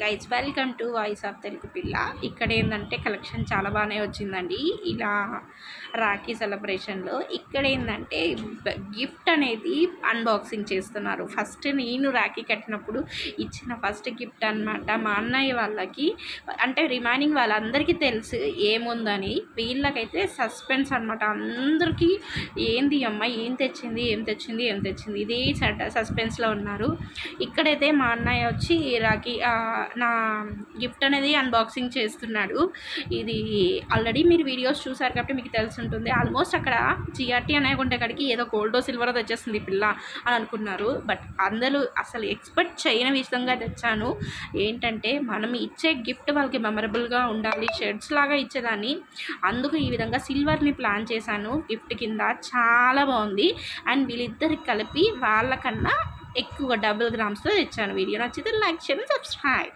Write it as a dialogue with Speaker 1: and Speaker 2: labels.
Speaker 1: Guys welcome to voice of Telugu పిల్ల ఇక్కడ ఏంటంటే కలెక్షన్ చాలా బాగానే వచ్చిందండి. ఇలా రాఖీ సెలబ్రేషన్లో ఇక్కడ ఏంటంటే గిఫ్ట్ అనేది అన్బాక్సింగ్ చేస్తున్నారు. ఫస్ట్ నేను రాఖీ కట్టినప్పుడు ఇచ్చిన ఫస్ట్ గిఫ్ట్ అనమాట మా అన్నయ్య వాళ్ళకి. అంటే రిమైనింగ్ వాళ్ళందరికీ తెలుసు ఏముందని. వీళ్ళకైతే సస్పెన్స్ అనమాట అందరికీ ఏంది అమ్మ ఏం తెచ్చింది ఏం తెచ్చింది ఏం తెచ్చింది? ఇదే సస్పెన్స్లో ఉన్నారు. ఇక్కడైతే మా అన్నయ్య వచ్చి రాఖీ నా గిఫ్ట్ అనేది అన్బాక్సింగ్ చేస్తున్నాడు. ఇది ఆల్రెడీ మీరు వీడియోస్ చూసారు కాబట్టి మీకు తెలిసి ఉంటుంది. ఆల్మోస్ట్ అక్కడ జిఆర్టీ అనే గుంటే కాడికి ఏదో గోల్డో సిల్వరో తెచ్చేస్తుంది పిల్ల అని అనుకున్నారు. బట్ అందరూ అసలు ఎక్స్పెక్ట్ చేయని విధంగా తెచ్చాను. ఏంటంటే మనం ఇచ్చే గిఫ్ట్ వాళ్ళకి మెమరబుల్గా ఉండాలి షర్ట్స్ లాగా ఇచ్చేదాన్ని. అందుకు ఈ విధంగా సిల్వర్ని ప్లాన్ చేశాను. గిఫ్ట్ కింద చాలా బాగుంది. అండ్ వీళ్ళిద్దరికి కలిపి వాళ్ళకన్నా ఎక్కువ డబుల్ గ్రామ్స్లో తెచ్చాను వీడియో. నచ్చితే లైక్ చేయండి సబ్స్క్రైబ్